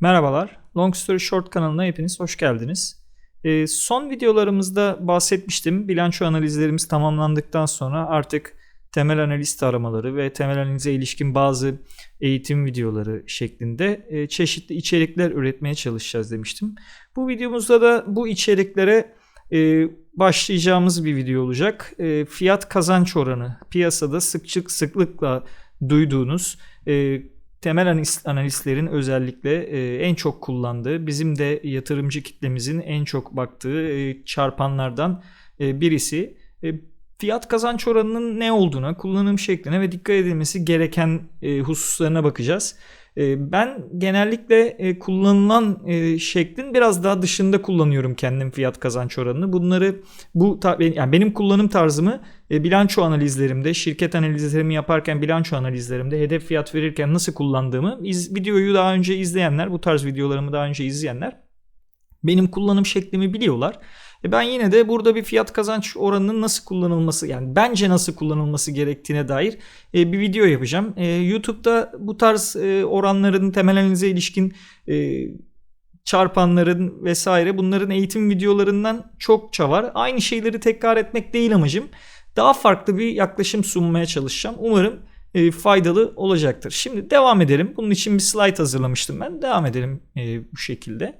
Merhabalar, Long Story Short kanalına hepiniz hoş geldiniz. Ee, son videolarımızda bahsetmiştim. Bilanço analizlerimiz tamamlandıktan sonra artık temel analiz aramaları ve temel analize ilişkin bazı eğitim videoları şeklinde e, çeşitli içerikler üretmeye çalışacağız demiştim. Bu videomuzda da bu içeriklere e, başlayacağımız bir video olacak. E, fiyat kazanç oranı piyasada sıkçık sıklıkla duyduğunuz e, temel analistlerin özellikle e, en çok kullandığı, bizim de yatırımcı kitlemizin en çok baktığı e, çarpanlardan e, birisi. Fiyat kazanç oranının ne olduğuna, kullanım şekline ve dikkat edilmesi gereken hususlarına bakacağız. E, ben genellikle e, kullanılan e, şeklin biraz daha dışında kullanıyorum kendim fiyat kazanç oranını. Bunları bu yani benim kullanım tarzımı bilanço analizlerimde, şirket analizlerimi yaparken bilanço analizlerimde hedef fiyat verirken nasıl kullandığımı videoyu daha önce izleyenler, bu tarz videolarımı daha önce izleyenler benim kullanım şeklimi biliyorlar. E ben yine de burada bir fiyat kazanç oranının nasıl kullanılması yani bence nasıl kullanılması gerektiğine dair e, bir video yapacağım. E, YouTube'da bu tarz e, oranların temel analize ilişkin e, çarpanların vesaire bunların eğitim videolarından çokça var. Aynı şeyleri tekrar etmek değil amacım. Daha farklı bir yaklaşım sunmaya çalışacağım. Umarım e, faydalı olacaktır. Şimdi devam edelim. Bunun için bir slide hazırlamıştım ben. Devam edelim e, bu şekilde. Ee,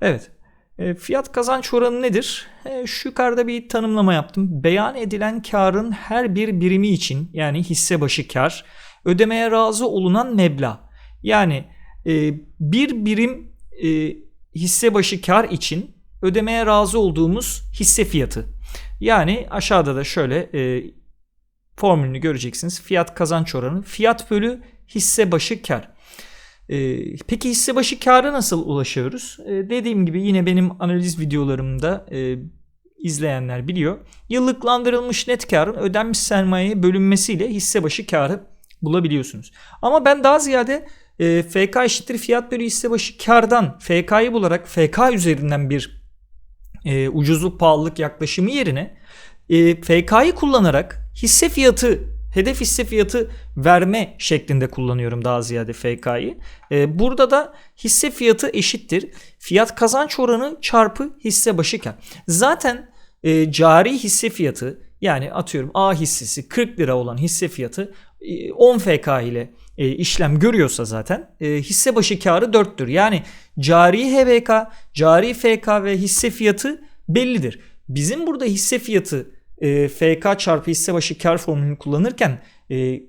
evet. E, fiyat kazanç oranı nedir? E, şu yukarıda bir tanımlama yaptım. Beyan edilen karın her bir birimi için yani hisse başı kar ödemeye razı olunan meblağ. Yani e, bir birim hisse başı kar için ödemeye razı olduğumuz hisse fiyatı. Yani aşağıda da şöyle formülünü göreceksiniz. Fiyat kazanç oranı fiyat bölü hisse başı kar. Ee, peki hisse başı kâra nasıl ulaşıyoruz? Ee, dediğim gibi yine benim analiz videolarımda e, izleyenler biliyor. Yıllıklandırılmış net karın ödenmiş sermayeye bölünmesiyle hisse başı karı bulabiliyorsunuz. Ama ben daha ziyade e, FK eşittir fiyat bölü hisse başı kardan FK'yı bularak FK üzerinden bir e, ucuzluk pahalılık yaklaşımı yerine e, FK'yı kullanarak hisse fiyatı hedef hisse fiyatı verme şeklinde kullanıyorum daha ziyade FK'yı. Ee, burada da hisse fiyatı eşittir. Fiyat kazanç oranı çarpı hisse başı kar. Zaten e, cari hisse fiyatı yani atıyorum A hissesi 40 lira olan hisse fiyatı 10 e, FK ile e, işlem görüyorsa zaten e, hisse başı karı 4'tür. Yani cari HBK, cari FK ve hisse fiyatı bellidir. Bizim burada hisse fiyatı e, FK çarpı hisse başı kar formülünü kullanırken e,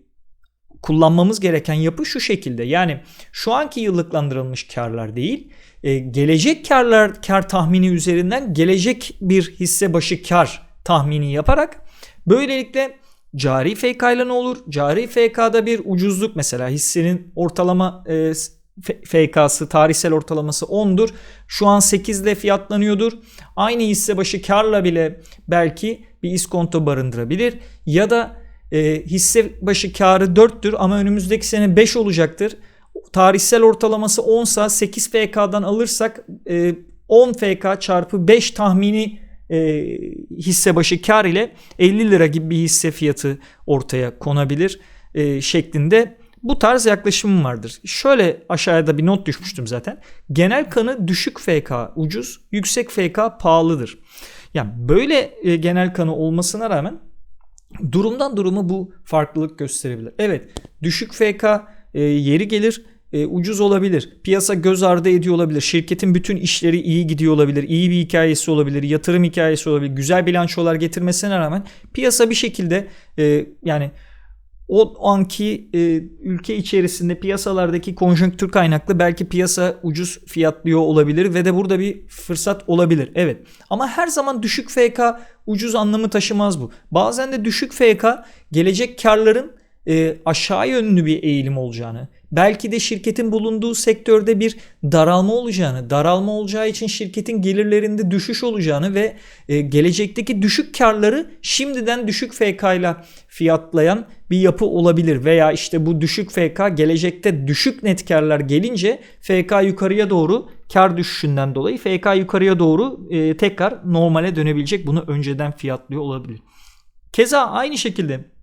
kullanmamız gereken yapı şu şekilde. Yani şu anki yıllıklandırılmış karlar değil, e, gelecek karlar kar tahmini üzerinden gelecek bir hisse başı kar tahmini yaparak böylelikle cari FK ile ne olur? Cari FK'da bir ucuzluk mesela hissenin ortalama e, FK'sı tarihsel ortalaması 10'dur. Şu an 8 ile fiyatlanıyordur. Aynı hisse başı karla bile belki bir iskonto barındırabilir. Ya da e, hisse başı karı 4'tür ama önümüzdeki sene 5 olacaktır. Tarihsel ortalaması 10 sa 8 FK'dan alırsak e, 10 FK çarpı 5 tahmini e, hisse başı kar ile 50 lira gibi bir hisse fiyatı ortaya konabilir e, şeklinde bu tarz yaklaşımım vardır. Şöyle aşağıda bir not düşmüştüm zaten. Genel kanı düşük FK ucuz, yüksek FK pahalıdır. Yani böyle e, genel kanı olmasına rağmen durumdan duruma bu farklılık gösterebilir. Evet düşük FK e, yeri gelir e, ucuz olabilir. Piyasa göz ardı ediyor olabilir. Şirketin bütün işleri iyi gidiyor olabilir. İyi bir hikayesi olabilir. Yatırım hikayesi olabilir. Güzel bilançolar getirmesine rağmen piyasa bir şekilde e, yani o anki e, ülke içerisinde piyasalardaki konjonktür kaynaklı belki piyasa ucuz fiyatlıyor olabilir ve de burada bir fırsat olabilir. Evet. Ama her zaman düşük FK ucuz anlamı taşımaz bu. Bazen de düşük FK gelecek karların e, aşağı yönlü bir eğilim olacağını, belki de şirketin bulunduğu sektörde bir daralma olacağını, daralma olacağı için şirketin gelirlerinde düşüş olacağını ve e, gelecekteki düşük karları şimdiden düşük FK ile fiyatlayan bir yapı olabilir veya işte bu düşük FK gelecekte düşük net karlar gelince FK yukarıya doğru kar düşüşünden dolayı FK yukarıya doğru e, tekrar normale dönebilecek bunu önceden fiyatlıyor olabilir. Keza aynı şekilde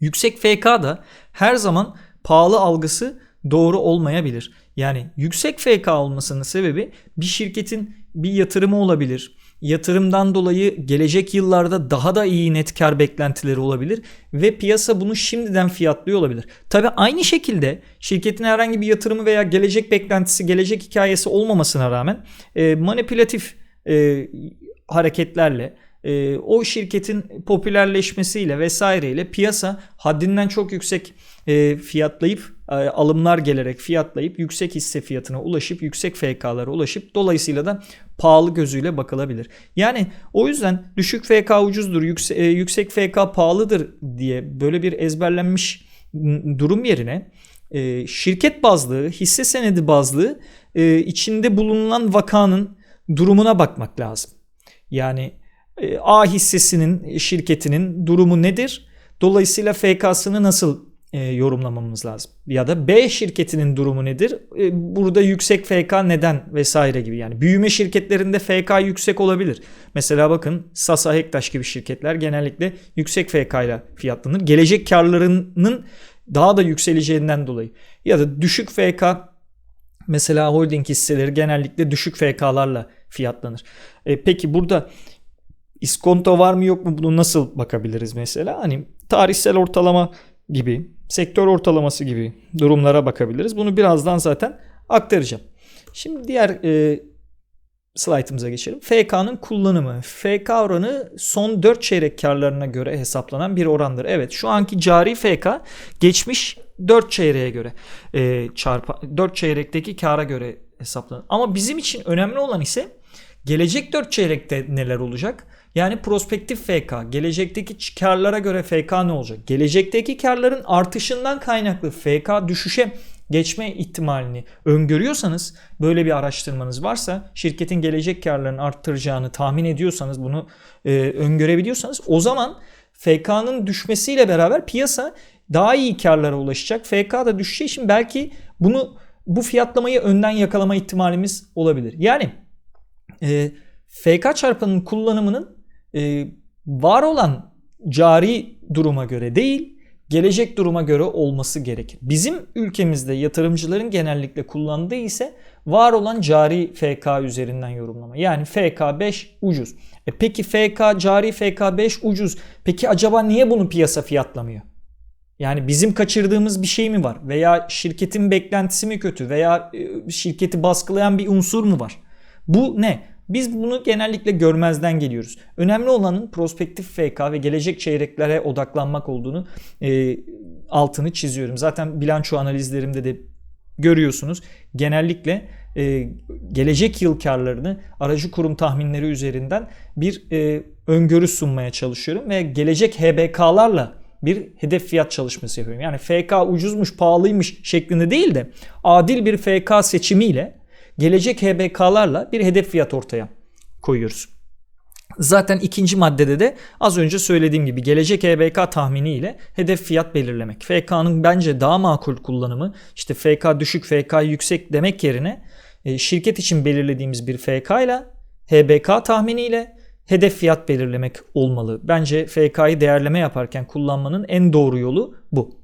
Yüksek FK da her zaman pahalı algısı doğru olmayabilir. Yani yüksek FK olmasının sebebi bir şirketin bir yatırımı olabilir. Yatırımdan dolayı gelecek yıllarda daha da iyi net kar beklentileri olabilir ve piyasa bunu şimdiden fiyatlıyor olabilir. Tabi aynı şekilde şirketin herhangi bir yatırımı veya gelecek beklentisi, gelecek hikayesi olmamasına rağmen e, manipülatif e, hareketlerle e, o şirketin popülerleşmesiyle vesaireyle piyasa haddinden çok yüksek e, fiyatlayıp e, alımlar gelerek fiyatlayıp yüksek hisse fiyatına ulaşıp yüksek FK'lara ulaşıp dolayısıyla da pahalı gözüyle bakılabilir. Yani o yüzden düşük FK ucuzdur, yüksek, e, yüksek FK pahalıdır diye böyle bir ezberlenmiş durum yerine e, şirket bazlı, hisse senedi bazlı e, içinde bulunan vakanın durumuna bakmak lazım. Yani A hissesinin şirketinin durumu nedir? Dolayısıyla FK'sını nasıl e, yorumlamamız lazım. Ya da B şirketinin durumu nedir? E, burada yüksek FK neden vesaire gibi yani büyüme şirketlerinde FK yüksek olabilir. Mesela bakın Sasa Hektaş gibi şirketler genellikle yüksek FK ile fiyatlanır. Gelecek karlarının daha da yükseleceğinden dolayı ya da düşük FK mesela holding hisseleri genellikle düşük FK'larla fiyatlanır. E, peki burada iskonto var mı yok mu bunu nasıl bakabiliriz mesela? Hani tarihsel ortalama gibi, sektör ortalaması gibi durumlara bakabiliriz. Bunu birazdan zaten aktaracağım. Şimdi diğer e, slaytımıza geçelim. FK'nın kullanımı. FK oranı son 4 çeyrek karlarına göre hesaplanan bir orandır. Evet şu anki cari FK geçmiş 4 çeyreğe göre e, çarpa 4 çeyrekteki kara göre hesaplanır. Ama bizim için önemli olan ise gelecek 4 çeyrekte neler olacak? Yani prospektif FK, gelecekteki karlara göre FK ne olacak? Gelecekteki karların artışından kaynaklı FK düşüşe geçme ihtimalini öngörüyorsanız böyle bir araştırmanız varsa şirketin gelecek karlarını arttıracağını tahmin ediyorsanız bunu e, öngörebiliyorsanız o zaman FK'nın düşmesiyle beraber piyasa daha iyi karlara ulaşacak. FK da düşeceği için belki bunu bu fiyatlamayı önden yakalama ihtimalimiz olabilir. Yani e, FK çarpanının kullanımının e, var olan cari duruma göre değil gelecek duruma göre olması gerekir. Bizim ülkemizde yatırımcıların genellikle kullandığı ise var olan cari FK üzerinden yorumlama. Yani FK 5 ucuz. E peki FK cari FK 5 ucuz. Peki acaba niye bunu piyasa fiyatlamıyor? Yani bizim kaçırdığımız bir şey mi var? Veya şirketin beklentisi mi kötü? Veya e, şirketi baskılayan bir unsur mu var? Bu ne? Biz bunu genellikle görmezden geliyoruz. Önemli olanın prospektif FK ve gelecek çeyreklere odaklanmak olduğunu e, altını çiziyorum. Zaten bilanço analizlerimde de görüyorsunuz. Genellikle e, gelecek yıl karlarını aracı kurum tahminleri üzerinden bir e, öngörü sunmaya çalışıyorum ve gelecek HBK'larla bir hedef fiyat çalışması yapıyorum. Yani FK ucuzmuş, pahalıymış şeklinde değil de adil bir FK seçimiyle gelecek HBK'larla bir hedef fiyat ortaya koyuyoruz. Zaten ikinci maddede de az önce söylediğim gibi gelecek HBK tahmini ile hedef fiyat belirlemek. FK'nın bence daha makul kullanımı işte FK düşük FK yüksek demek yerine e, şirket için belirlediğimiz bir FK ile HBK tahmini ile hedef fiyat belirlemek olmalı. Bence FK'yı değerleme yaparken kullanmanın en doğru yolu bu.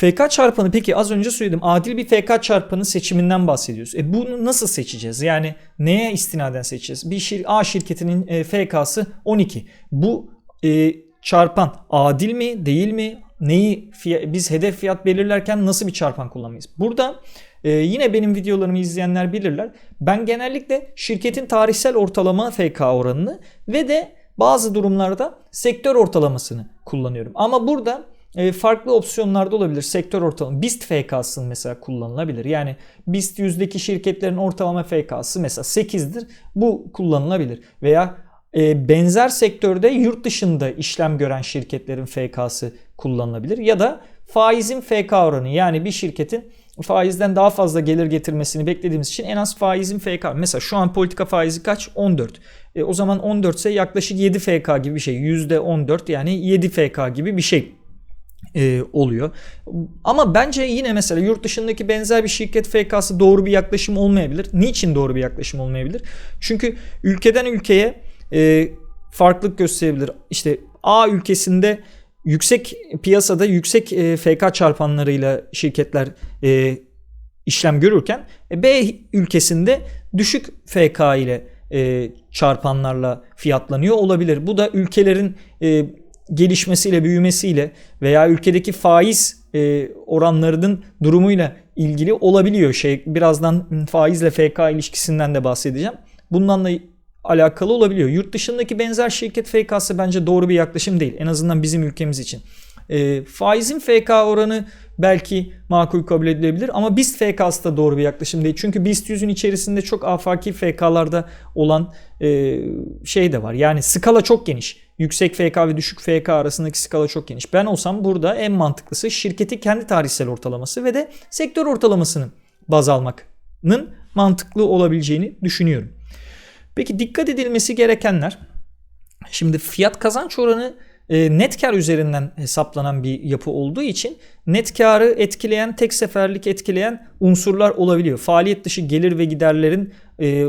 FK çarpanı peki az önce söyledim adil bir FK çarpanı seçiminden bahsediyoruz. E bunu nasıl seçeceğiz? Yani neye istinaden seçeceğiz? Bir şir A şirketinin e, FK'sı 12. Bu e, çarpan adil mi değil mi? Neyi biz hedef fiyat belirlerken nasıl bir çarpan kullanmayız? Burada e, yine benim videolarımı izleyenler bilirler. Ben genellikle şirketin tarihsel ortalama FK oranını ve de bazı durumlarda sektör ortalamasını kullanıyorum. Ama burada farklı opsiyonlarda olabilir. Sektör ortalama BIST FK'sı mesela kullanılabilir. Yani BIST yüzdeki şirketlerin ortalama FK'sı mesela 8'dir. Bu kullanılabilir. Veya e, benzer sektörde yurt dışında işlem gören şirketlerin FK'sı kullanılabilir. Ya da faizin FK oranı yani bir şirketin faizden daha fazla gelir getirmesini beklediğimiz için en az faizin FK. Mesela şu an politika faizi kaç? 14. E, o zaman 14 ise yaklaşık 7 FK gibi bir şey. %14 yani 7 FK gibi bir şey e, oluyor. Ama bence yine mesela yurt dışındaki benzer bir şirket FK'sı doğru bir yaklaşım olmayabilir. Niçin doğru bir yaklaşım olmayabilir? Çünkü ülkeden ülkeye e, farklılık gösterebilir. İşte A ülkesinde yüksek piyasada yüksek e, FK çarpanlarıyla şirketler e, işlem görürken e, B ülkesinde düşük FK ile e, çarpanlarla fiyatlanıyor olabilir. Bu da ülkelerin e, gelişmesiyle, büyümesiyle veya ülkedeki faiz e, oranlarının durumuyla ilgili olabiliyor. Şey birazdan faizle FK ilişkisinden de bahsedeceğim. Bundan da alakalı olabiliyor. Yurt dışındaki benzer şirket FK'sı bence doğru bir yaklaşım değil. En azından bizim ülkemiz için. E, faizin FK oranı belki makul kabul edilebilir ama BIST FK'sı da doğru bir yaklaşım değil. Çünkü BIST 100'ün içerisinde çok afaki FK'larda olan e, şey de var. Yani skala çok geniş. Yüksek FK ve düşük FK arasındaki skala çok geniş. Ben olsam burada en mantıklısı şirketi kendi tarihsel ortalaması ve de sektör ortalamasını baz almanın mantıklı olabileceğini düşünüyorum. Peki dikkat edilmesi gerekenler Şimdi fiyat kazanç oranı e, net kar üzerinden hesaplanan bir yapı olduğu için net karı etkileyen, tek seferlik etkileyen unsurlar olabiliyor. Faaliyet dışı gelir ve giderlerin e,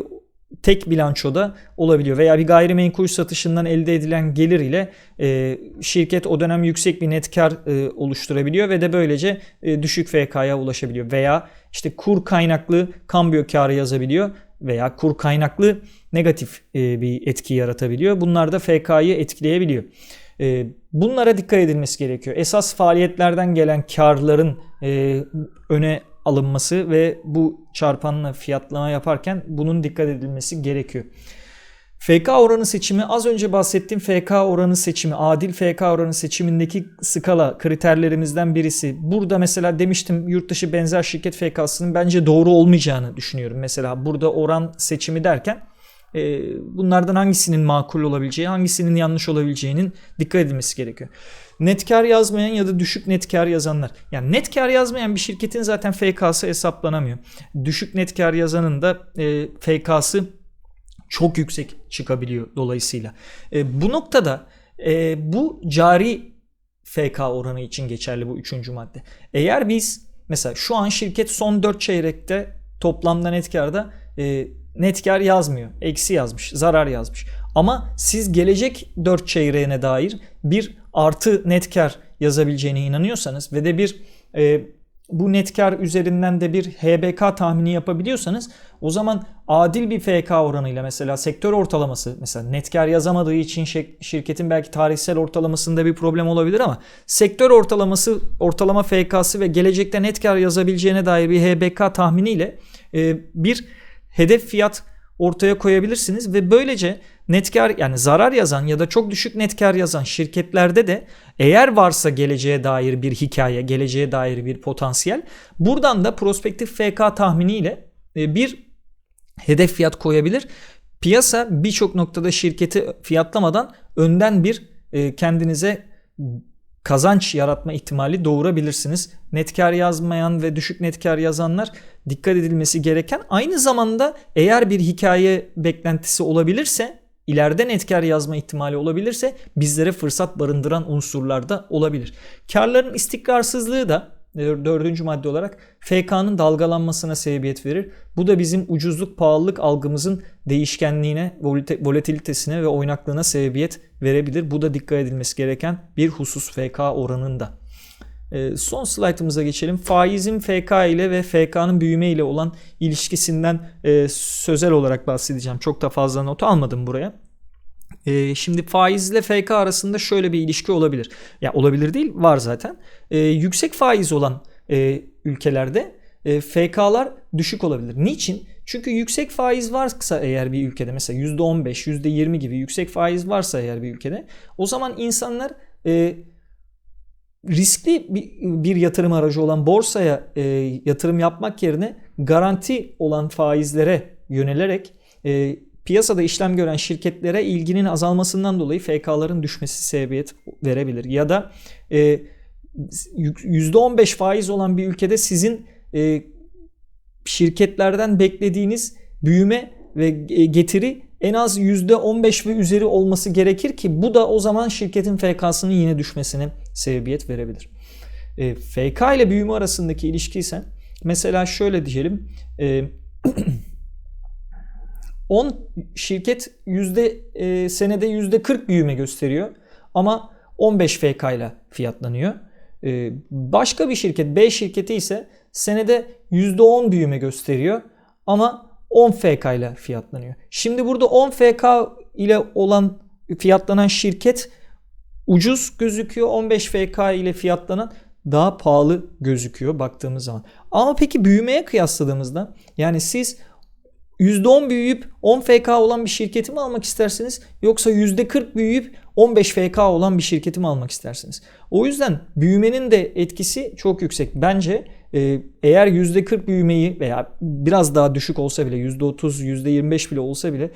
tek bilançoda olabiliyor veya bir gayrimenkul satışından elde edilen gelir ile e, şirket o dönem yüksek bir net kar e, oluşturabiliyor ve de böylece e, düşük FK'ya ulaşabiliyor veya işte kur kaynaklı kambiyo karı yazabiliyor veya kur kaynaklı negatif e, bir etki yaratabiliyor. Bunlar da FK'yı etkileyebiliyor. E, bunlara dikkat edilmesi gerekiyor. Esas faaliyetlerden gelen karların e, öne alınması ve bu çarpanla fiyatlama yaparken bunun dikkat edilmesi gerekiyor. FK oranı seçimi az önce bahsettiğim FK oranı seçimi, adil FK oranı seçimindeki skala kriterlerimizden birisi. Burada mesela demiştim yurt dışı benzer şirket FK'sının bence doğru olmayacağını düşünüyorum. Mesela burada oran seçimi derken e, bunlardan hangisinin makul olabileceği, hangisinin yanlış olabileceğinin dikkat edilmesi gerekiyor. Net kar yazmayan ya da düşük net kar yazanlar. Yani net kar yazmayan bir şirketin zaten FK'sı hesaplanamıyor. Düşük net kar yazanın da e, FK'sı çok yüksek çıkabiliyor dolayısıyla. E, bu noktada e, bu cari FK oranı için geçerli bu üçüncü madde. Eğer biz mesela şu an şirket son 4 çeyrekte toplamda net karda e, net kar yazmıyor. Eksi yazmış, zarar yazmış. Ama siz gelecek 4 çeyreğine dair bir artı net kar yazabileceğine inanıyorsanız ve de bir e, bu net kar üzerinden de bir HBK tahmini yapabiliyorsanız o zaman adil bir FK oranıyla mesela sektör ortalaması mesela net kar yazamadığı için şirketin belki tarihsel ortalamasında bir problem olabilir ama sektör ortalaması ortalama FK'sı ve gelecekte net kar yazabileceğine dair bir HBK tahminiyle e, bir hedef fiyat ortaya koyabilirsiniz ve böylece net kar yani zarar yazan ya da çok düşük net kar yazan şirketlerde de eğer varsa geleceğe dair bir hikaye, geleceğe dair bir potansiyel buradan da prospektif FK tahminiyle e, bir hedef fiyat koyabilir. Piyasa birçok noktada şirketi fiyatlamadan önden bir e, kendinize kazanç yaratma ihtimali doğurabilirsiniz. Net kar yazmayan ve düşük net kar yazanlar dikkat edilmesi gereken aynı zamanda eğer bir hikaye beklentisi olabilirse ileride net kar yazma ihtimali olabilirse bizlere fırsat barındıran unsurlar da olabilir. Karların istikrarsızlığı da dördüncü madde olarak FK'nın dalgalanmasına sebebiyet verir. Bu da bizim ucuzluk pahalılık algımızın değişkenliğine, volatilitesine ve oynaklığına sebebiyet verebilir. Bu da dikkat edilmesi gereken bir husus FK oranında. Ee, son slaytımıza geçelim. Faizin FK ile ve FK'nın büyüme ile olan ilişkisinden e, sözel olarak bahsedeceğim. Çok da fazla not almadım buraya. E, şimdi faizle FK arasında şöyle bir ilişki olabilir. Ya olabilir değil, var zaten. E, yüksek faiz olan e, ülkelerde e, FK'lar düşük olabilir. Niçin? Çünkü yüksek faiz varsa eğer bir ülkede mesela %15, %20 gibi yüksek faiz varsa eğer bir ülkede o zaman insanlar e, riskli bir, bir yatırım aracı olan borsaya e, yatırım yapmak yerine garanti olan faizlere yönelerek e, piyasada işlem gören şirketlere ilginin azalmasından dolayı FK'ların düşmesi sebebiyet verebilir. Ya da e, %15 faiz olan bir ülkede sizin e, şirketlerden beklediğiniz büyüme ve getiri en az %15 ve üzeri olması gerekir ki bu da o zaman şirketin FK'sının yine düşmesine sebebiyet verebilir. E, FK ile büyüme arasındaki ilişki ise mesela şöyle diyelim e, 10 şirket yüzde e, senede yüzde 40 büyüme gösteriyor ama 15 FK ile fiyatlanıyor. Ee, başka bir şirket B şirketi ise senede %10 büyüme gösteriyor ama 10 FK ile fiyatlanıyor. Şimdi burada 10 FK ile olan fiyatlanan şirket ucuz gözüküyor. 15 FK ile fiyatlanan daha pahalı gözüküyor baktığımız zaman. Ama peki büyümeye kıyasladığımızda yani siz %10 büyüyüp 10 FK olan bir şirketi mi almak istersiniz yoksa %40 büyüyüp 15 FK olan bir şirketi mi almak istersiniz? O yüzden büyümenin de etkisi çok yüksek. Bence e, eğer %40 büyümeyi veya biraz daha düşük olsa bile %30, %25 bile olsa bile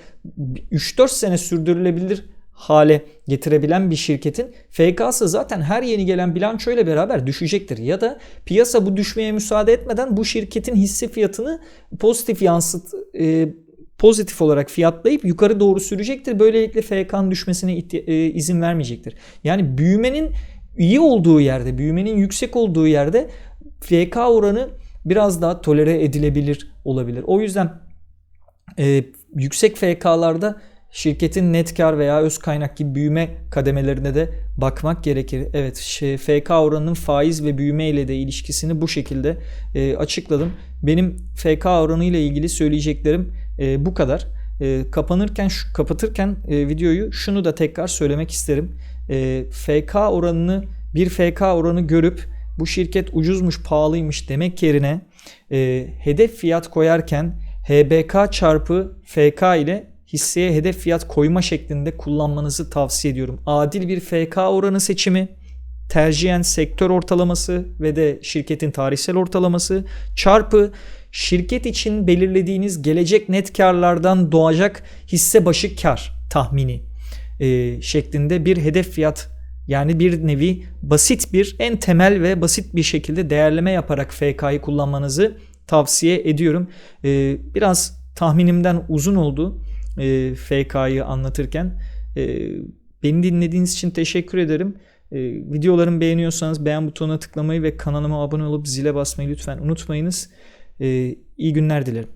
3-4 sene sürdürülebilir hale getirebilen bir şirketin FK'sı zaten her yeni gelen bilançoyla beraber düşecektir. Ya da piyasa bu düşmeye müsaade etmeden bu şirketin hisse fiyatını pozitif yansıt e, pozitif olarak fiyatlayıp yukarı doğru sürecektir. Böylelikle FK'nın düşmesine e, izin vermeyecektir. Yani büyümenin iyi olduğu yerde, büyümenin yüksek olduğu yerde FK oranı biraz daha tolere edilebilir olabilir. O yüzden e, yüksek FK'larda şirketin net kar veya öz kaynak gibi büyüme kademelerine de bakmak gerekir. Evet şey, FK oranının faiz ve büyüme ile de ilişkisini bu şekilde e, açıkladım. Benim FK oranı ile ilgili söyleyeceklerim e, bu kadar. E, kapanırken şu, kapatırken e, videoyu şunu da tekrar söylemek isterim. E, FK oranını bir FK oranı görüp bu şirket ucuzmuş pahalıymış demek yerine e, hedef fiyat koyarken HBK çarpı FK ile hisseye hedef fiyat koyma şeklinde kullanmanızı tavsiye ediyorum. Adil bir FK oranı seçimi, tercihen sektör ortalaması ve de şirketin tarihsel ortalaması çarpı şirket için belirlediğiniz gelecek net karlardan doğacak hisse başı kar tahmini e, şeklinde bir hedef fiyat yani bir nevi basit bir en temel ve basit bir şekilde değerleme yaparak FK'yı kullanmanızı tavsiye ediyorum. E, biraz tahminimden uzun oldu e, FK'yı anlatırken. E, beni dinlediğiniz için teşekkür ederim. E, videolarımı beğeniyorsanız beğen butonuna tıklamayı ve kanalıma abone olup zile basmayı lütfen unutmayınız. E, iyi günler dilerim.